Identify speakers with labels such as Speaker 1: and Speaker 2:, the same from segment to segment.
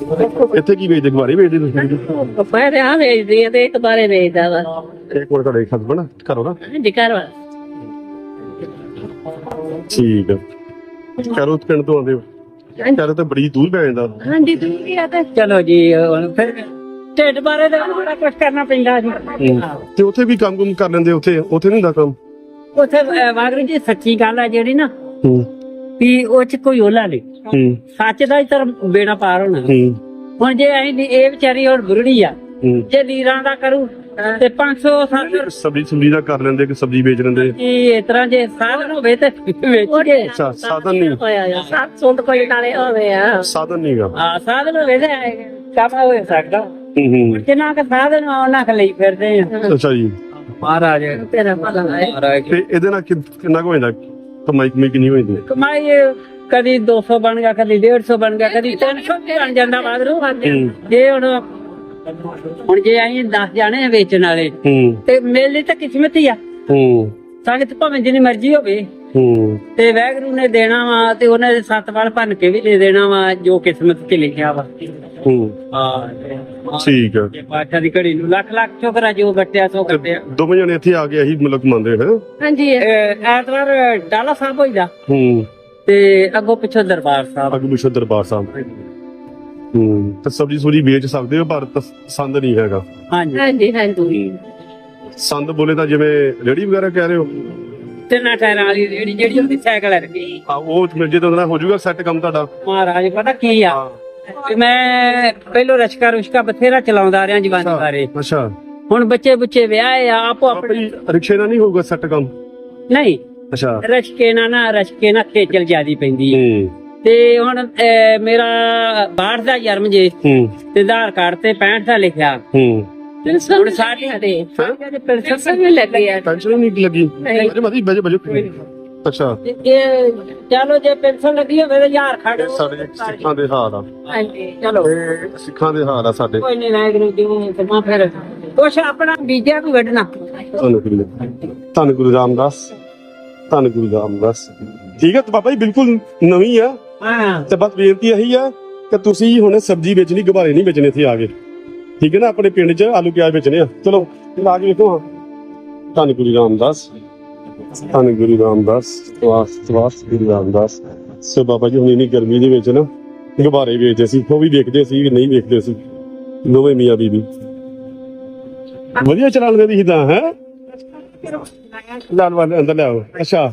Speaker 1: ਇੱਥੇ ਕੀ ਵੇਚਦੇ? ਗੁਬਾਰੇ ਵੇਚਦੇ ਤੁਸੀਂ?
Speaker 2: ਪਹਿਲੇ ਆ ਵੇਚਦੀ ਆ ਤੇ ਇੱਕ ਬਾਰੇ ਵੇਚਦਾ ਵਾ।
Speaker 1: ਇਹ ਕੋਲ ਤੁਹਾਡੇ ਹਸਬੰਡ ਘਰੋਂ ਨਾ?
Speaker 2: ਹਾਂਜੀ ਘਰ ਵਾ।
Speaker 1: ਠੀਕ ਹੈ ਕਰੋ ਪਿੰਡ ਤੋਂ ਆਉਂਦੇ ਹੋ? ਕਰੋ ਤਾਂ ਬੜੀ ਦੂਰ ਪੈ ਜਾਂਦਾ।
Speaker 2: ਹਾਂਜੀ ਦੂਰੀ ਆ ਤੇ। ਚਲੋ ਜੀ ਹੁਣ ਫਿਰ ਢਿੱਡ ਬਾਰੇ ਤਾਂ ਬੜਾ ਕੁਝ ਕਰਨਾ ਪੈਂਦਾ ਜੀ
Speaker 1: ਤੇ ਉੱਥੇ ਵੀ ਕੰਮ ਕੁਮ ਕਰ ਲੈਂਦੇ ਉੱਥੇ? ਉੱਥੇ ਨਹੀਂ ਹੁੰਦਾ ਕੰਮ?
Speaker 2: ਉੱਥੇ ਅਹ, ਵਾਹਿਗੁਰੂ ਜੀ ਸੱਚੀ ਗੱਲ ਆ ਜਿਹੜੀ ਨਾ
Speaker 1: ਹੂੰ।
Speaker 2: ਵੀ ਉਹ ਚ ਕੋਈ ਓਲਾ ਨਹੀਂ
Speaker 1: ਹੂੰ।
Speaker 2: ਸੱਚ ਦਾ ਹੀ ਤਾਂ ਬੇੜਾ ਪਾਰ ਹੋਣਾ।
Speaker 1: ਹੂੰ।
Speaker 2: ਹੁਣ ਜੇ ਅਸੀਂ ਇਹ ਵਿਚਾਰੀ ਹੁਣ ਬੁਰੜੀ ਆ
Speaker 1: ਹੂੰ।
Speaker 2: ਜੇ ਲੀਰਾਂ ਦਾ ਕਰੂ ਤੇ 500 700
Speaker 1: ਸਬਜ਼ੀ ਸੁਬਜ਼ੀ ਦਾ ਕਰ ਲੈਂਦੇ ਕਿ ਸਬਜ਼ੀ ਵੇਚ ਲੈਂਦੇ।
Speaker 2: ਕੀ ਇਸ ਤਰ੍ਹਾਂ ਜੇ ਸਾਧਨ ਹੋਵੇ ਤੇ ਵੇਚੀਏ
Speaker 1: ਅੱਛਾ ਸਾਧਨ ਨਹੀਂ।
Speaker 2: ਹੋਇਆ ਸੁੰਡ ਕੋਈ ਨਾਲੇ ਹੋਵੇ ਆ।
Speaker 1: ਸਾਧਨ ਨਹੀਂਗਾ
Speaker 2: ਆ ਸਾਧਨ ਹੋਵੇ ਤੇ ਕੰਮ ਹੋ ਸਕਦਾ
Speaker 1: ਹੂੰ ਹੂੰ।
Speaker 2: ਜਿੰਨਾ ਕਿ ਸਾਧਨ ਉਹਨਾਂ ਕ ਲਈ ਫਿਰਦੇ ਆ।
Speaker 1: ਅੱਛਾ ਜੀ।
Speaker 2: ਮਹਾਰਾਜ। ਤੇਰਾ ਭਲਾ ਹੈ ਮਹਾਰਾਜ।
Speaker 1: ਤੇ ਇਹਦੇ ਨਾਲ ਕਿ- ਕਿੰਨਾ ਕੁ ਹੋ ਜਾਂਦਾ? ਕਮਾਈ ਕਮਾਈ ਕਿੰਨੀ ਹੋ ਜਾਂਦੀ ਹੈ?
Speaker 2: ਕਮਾਈ ਕਦੀ 200 ਬਣ ਗਿਆ ਕਦੀ 150 ਬਣ ਗਿਆ ਕਦੀ 300 ਵੀ ਬਣ ਜਾਂਦਾ ਬਾਦਰੂ ਜੇ ਹੁਣ ਹੁਣ ਜੇ ਅਸੀਂ 10 ਜਾਣੇ ਆ ਵੇਚਣ ਵਾਲੇ ਤੇ ਮੇਲੇ ਤਾਂ ਕਿਸਮਤ ਹੀ ਆ।
Speaker 1: ਹੂੰ।
Speaker 2: ਸੰਗਤ ਭਾਵੇਂ ਜਿੰਨੀ ਮਰਜ਼ੀ ਹੋਵੇ।
Speaker 1: ਹੂੰ।
Speaker 2: ਤੇ ਵੈਗਰੂ ਨੇ ਦੇਣਾ ਵਾ ਤੇ ਉਹਨਾਂ ਦੇ ਸੱਤ ਵਾਲ ਭੰਨ ਕੇ ਵੀ ਦੇ ਦੇਣਾ ਵਾ ਜੋ ਕਿਸਮਤ 'ਚ ਲਿਖਿਆ ਵਾ।
Speaker 1: ਹੂੰ।
Speaker 2: ਹਾਂ
Speaker 1: ਠੀਕ ਹੈ
Speaker 2: ਜੇ ਪਾਠਾ ਦੀ ਘੜੀ ਨੂੰ ਲੱਖ ਲੱਖ ਸ਼ੁਕਰ ਆ ਜੋ ਬੱਟਿਆ ਸੋ ਕੱਟਿਆ।
Speaker 1: ਦੋਵੇਂ ਜਣੇ ਇੱਥੇ ਆ ਕੇ ਇਹੀ ਮਤਲਬ ਕਮਾਉਂਦੇ ਹੈ?
Speaker 2: ਹਾਂਜੀ। ਐਤਵਾਰ ਡਾਲਾ ਸਾਹਿਬ ਹੋਈਦਾ।
Speaker 1: ਹੂੰ।
Speaker 2: ਤੇ ਅੱਗੋਂ ਪਿੱਛੋਂ ਦਰਬਾਰ ਸਾਹਿਬ।
Speaker 1: ਅਗੂ ਬਿਸ਼ੋ ਦਰਬਾਰ ਸਾਹਿਬ। ਹੂੰ ਤੇ ਸਬਜ਼ੀ ਸੂਰੀ ਵੇਚ ਸਕਦੇ ਹੋ ਪਰ ਤਸ- ਸੰਦ ਨਹੀਂ ਹੈਗਾ।
Speaker 2: ਹਾਂਜੀ। ਹਾਂਜੀ ਹਾਂਜੀ।
Speaker 1: ਸੰਦ ਬੋਲੇ ਤਾਂ ਜਿਵੇਂ ਰੇੜੀ ਵਗੈਰਾ ਕਹਿ ਰਹੇ ਹੋ?
Speaker 2: ਤਿੰਨਾਂ ਟਾਇਰਾਂ ਵਾਲੀ ਜਿਹੜੀ ਜਿਹੜੀ ਹੁੰਦੀ ਸਾਈਕਲ ਵਰਗੀ
Speaker 1: ਆ ਉਹ ਮਿਲ ਜੇ ਤਾਂ ਉਹਦੇ ਨਾਲ ਹੋ ਜਾਊਗਾ ਸੈੱਟ ਕੰਮ ਤੁਹਾਡਾ।
Speaker 2: ਮਹਾਰਾਜ ਪਤਾ ਕੀ ਆ? ਤੇ ਮੈਂ ਪਹਿਲੋਂ ਰਸ਼ਕਾ ਰੁਸ਼ਕਾ ਬਥੇਰਾ ਚਲਾਉਂਦਾ ਰਿਹਾ ਜਵਾਨੀ ਬਾਰੇ।
Speaker 1: ਅੱਛਾ।
Speaker 2: ਹੁਣ ਬੱਚੇ ਬੁੱਚੇ ਵਿਆਹੇ ਆ ਆਪੋ ਆਪਣੀ
Speaker 1: ਆਪਣੀ ਰਿਕਸ਼ੇ ਨਾਲ ਨਹੀਂ ਹੋਊਗਾ ਸੈੱਟ ਕੰਮ?
Speaker 2: ਨਹੀਂ।
Speaker 1: ਅੱਛਾ।
Speaker 2: ਰਸ਼ਕੇ ਨਾਲ ਨਾ ਰਸ਼ਕੇ ਨਾਲ ਖੇਚਲ ਜਿਆਦੀ ਪੈਂਦੀ ਹੈ।
Speaker 1: ਹੂੰ।
Speaker 2: ਤੇ ਹੁਣ ਅਹ, ਮੇਰਾ 62 ਦਾ ਜਨਮ ਜੇ।
Speaker 1: ਹੂੰ।
Speaker 2: ਤੇ ਆਧਾਰ ਕਾਰਡ ਤੇ 65 ਦਾ ਲਿਖਿਆ।
Speaker 1: ਹੂੰ।
Speaker 2: ਹੁਣ ਸਾਡੇ ਤੇ ਪੈਨਸ਼ਨ ਵੀ ਲੱਗੀ ਆ
Speaker 1: ਪੈਨਸ਼ਨ ਨਹੀਂ ਲੱਗੀ। ਅਰੇ ਮਦੀ ਬਜੇ ਬਜੇ। ਅੱਛਾ।
Speaker 2: ਤੇ ਇਹ ਚਲੋ ਜੇ ਪੈਨਸ਼ਨ ਲੱਗੀ ਹੋਵੇ ਤਾਂ ਯਾਰ ਖੜ
Speaker 1: ਇਹ ਸਾਡੇ ਸਿੱਖਾਂ ਦੇ ਹਾਲ ਆ।
Speaker 2: ਹਾਂਜੀ ਚਲੋ।
Speaker 1: ਇਹ ਸਿੱਖਾਂ ਦੇ ਹਾਲ ਆ ਸਾਡੇ।
Speaker 2: ਕੋਈ ਨਹੀਂ ਵਾਹਿਗੁਰੂ ਜੀ ਤੇ ਮੈਂ ਫਿਰ। ਕੁਛ ਆਪਣਾ ਬੀਜਿਆ ਕੋਈ ਵੱਢਣਾ?
Speaker 1: ਧੰਨ ਗੁਰੂ ਧੰਨ ਗੁਰੂ ਰਾਮਦਾਸ। ਧੰਨ ਗੁਰੂ ਰਾਮਦਾਸ ਠੀਕ ਹੈ ਤੇ ਬਾਬਾ ਜੀ ਬਿਲਕੁਲ ਨਵੀਂ ਆ।
Speaker 2: ਹਾਂ।
Speaker 1: ਤੇ ਬਸ ਬੇਨਤੀ ਇਹੀ ਆ ਕਿ ਤੁਸੀਂ ਹੁਣ ਸਬਜ਼ੀ ਵੇਚਣੀ ਗੁਬਾਰੇ ਨਹੀਂ ਵੇਚਣੇ ਇੱਥੇ ਆ ਕੇ। ਠੀਕ ਹੈ ਨਾ ਆਪਣੇ ਪਿੰਡ 'ਚ ਆਲੂ ਪਿਆਜ਼ ਵੇਚਣੇ ਆ। ਚਲੋ ਲਾ ਕੇ ਵੇਖੋ ਹਾਂ। ਧੰਨ ਗੁਰੂ ਰਾਮਦਾਸ ਧੰਨ ਗੁਰੂ ਰਾਮਦਾਸ ਸਵਾਸ ਸਵਾਸ ਗੁਰੂ ਰਾਮਦਾਸ ਸੋ ਬਾਬਾ ਜੀ ਹੁਣ ਇੰਨੀ ਗਰਮੀ ਦੇ ਵਿੱਚ ਨਾ ਗੁਬਾਰੇ ਵੇਚਦੇ ਸੀ ਉਹ ਵੀ ਵੇਖਦੇ ਸੀ ਕਿ ਨਹੀਂ ਵੇਖਦੇ ਸੀ। ਦੋਵੇਂ ਮੀਆਂ ਬੀਬੀ ਵਧੀਆ ਚਲਾ ਲੈਂਦੇ ਸੀ ਤਾਂ ਹੈ? ਲਾਲ ਵਾਲੇ ਅੰਦਰ ਲਿਆਓ। ਅੱਛਾ।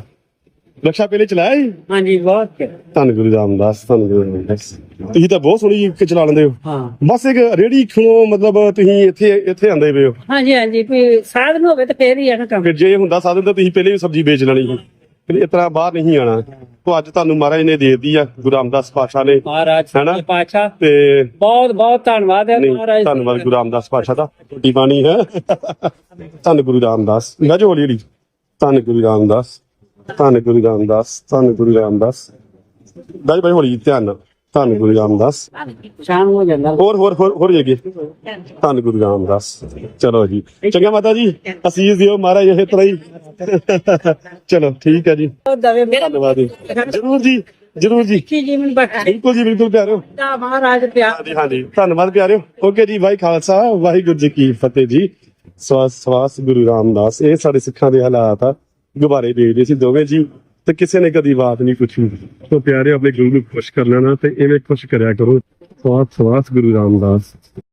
Speaker 1: ਰਕਸ਼ਾ ਪਹਿਲੇ ਚਲਾਇਆ ਸੀ?
Speaker 2: ਹਾਂਜੀ ਬਹੁਤ
Speaker 1: ਧੰਨ ਗੁਰੂ ਰਾਮਦਾਸ ਧੰਨ ਗੁਰੂ ਰਾਮਦਾਸ। ਤੁਸੀਂ ਤਾਂ ਬਹੁਤ ਸੋਹਣੀ ਕਿ ਚਲਾ ਲੈਂਦੇ ਹੋ।
Speaker 2: ਹਾਂ।
Speaker 1: ਬਸ ਇੱਕ ਰੇੜੀ ਖਣੋ ਮਤਲਬ ਤੁਸੀਂ ਇੱਥੇ ਇੱਥੇ ਆਂਦੇ ਪਏ ਹੋ?
Speaker 2: ਹਾਂਜੀ ਹਾਂਜੀ ਕੋਈ ਸਾਧਨ ਹੋਵੇ ਤੇ ਫੇਰ ਹੀ ਆ ਨਾ ਕੰਮ।
Speaker 1: ਫਿਰ ਜੇ ਹੁੰਦਾ ਸਾਧਨ ਤਾਂ ਤੁਸੀਂ ਪਹਿਲੇ ਵੀ ਸਬਜ਼ੀ ਵੇਚ ਲੈਣੀ ਸੀ। ਫਿਰ ਇਸ ਤਰ੍ਹਾਂ ਬਾਹਰ ਨਹੀਂ ਆਣਾ ਤੋਂ ਅੱਜ ਤੁਹਾਨੂੰ ਮਹਾਰਾਜ ਨੇ ਦੇ ਦਿੱਤੀ ਆ ਗੁਰੂ ਰਾਮਦਾਸ ਪਾਤਸ਼ਾਹ ਨੇ।
Speaker 2: ਮਹਾਰਾਜ
Speaker 1: ਹੈਨਾ?
Speaker 2: ਪਾਤਸ਼ਾਹ।
Speaker 1: ਤੇ
Speaker 2: ਬਹੁਤ ਬਹੁਤ ਧੰਨਵਾਦ ਹੈ
Speaker 1: ਨਹੀਂ
Speaker 2: ਮਹਾਰਾਜ
Speaker 1: ਧੰਨਵਾਦ ਗੁਰੂ ਰਾਮਦਾਸ ਪਾਤਸ਼ਾਹ ਦਾ। ਰੋਟੀ ਪਾਣੀ ਹੈ। ਧੰਨ ਗੁਰੂ ਰਾਮਦਾਸ। ਗਾਜੋ ਹੌਲੀ ਹੌਲੀ ਧੰਨ ਗੁਰੂ ਰਾਮਦਾਸ ਧੰਨ ਗੁਰੂ ਰਾਮਦਾਸ ਧੰਨ ਗੁਰੂ ਰਾਮਦਾਸ। ਬਾਈ ਬਾਈ ਹੌਲੀ ਧਿਆਨ ਨਾਲ ਧੰਨ ਗੁਰੂ ਰਾਮਦਾਸ।
Speaker 2: ਸ਼ਾਮ ਹੋ ਜਾਂਦਾ।
Speaker 1: ਹੋਰ ਹੋਰ ਹੋਰ ਹੋਰ ਜਗੇ ਧੰਨ ਗੁਰੂ ਰਾਮਦਾਸ। ਚਲੋ ਜੀ। ਚੰਗਾ ਮਾਤਾ ਜੀ ਅਸੀਸ ਦਿਓ ਮਹਾਰਾਜ ਇਹ ਤਰ੍ਹਾਂ ਹੀ। ਚਲੋ ਠੀਕ ਹੈ ਜੀ। ਧੰਨਵਾਦ ਜੀ। ਜਰੂਰ ਜੀ ਜਰੂਰ ਜੀ।
Speaker 2: ਕੀ ਜੀਵਨ ਬਖਸ਼ੇ
Speaker 1: ਬਿਲਕੁਲ ਜੀ ਬਿਲਕੁਲ ਪਿਆਰਿਓ।
Speaker 2: ਦਾ ਮਹਾਰਾਜ ਪਿਆਰ।
Speaker 1: ਹਾਂਜੀ ਹਾਂਜੀ। ਧੰਨਵਾਦ ਪਿਆਰਿਓ। ਓਕੇ ਜੀ ਵਾਹਿ ਖਾਲਸਾ ਵਾਹਿਗੁਰੂ ਜੀ ਕੀ ਫਤਿਹ ਜੀ। ਸਵਾਸ ਸਵਾਸ ਗੁਰੂ ਰਾਮਦਾਸ, ਇਹ ਸਾਡੇ ਸਿੱਖਾਂ ਦੇ ਹਾਲਾਤ ਆ, ਗੁਬਾਰੇ ਵੇਚਦੇ ਸੀ ਦੋਵੇਂ ਜੀ, ਤੇ ਕਿਸੇ ਨੇ ਕਦੀ ਬਾਤ ਨਹੀਂ ਪੁੱਛੀ। ਸੋ ਪਿਆਰੇ ਆਪਣੇ ਗੁਰੂ ਨੂੰ ਖੁਸ਼ ਕਰ ਲੈਣਾ ਤੇ ਇਵੇਂ ਖੁਸ਼ ਕਰਿਆ ਕਰੋ। ਸਵਾਸ ਸਵਾਸ ਗੁਰੂ ਰਾਮਦਾਸ।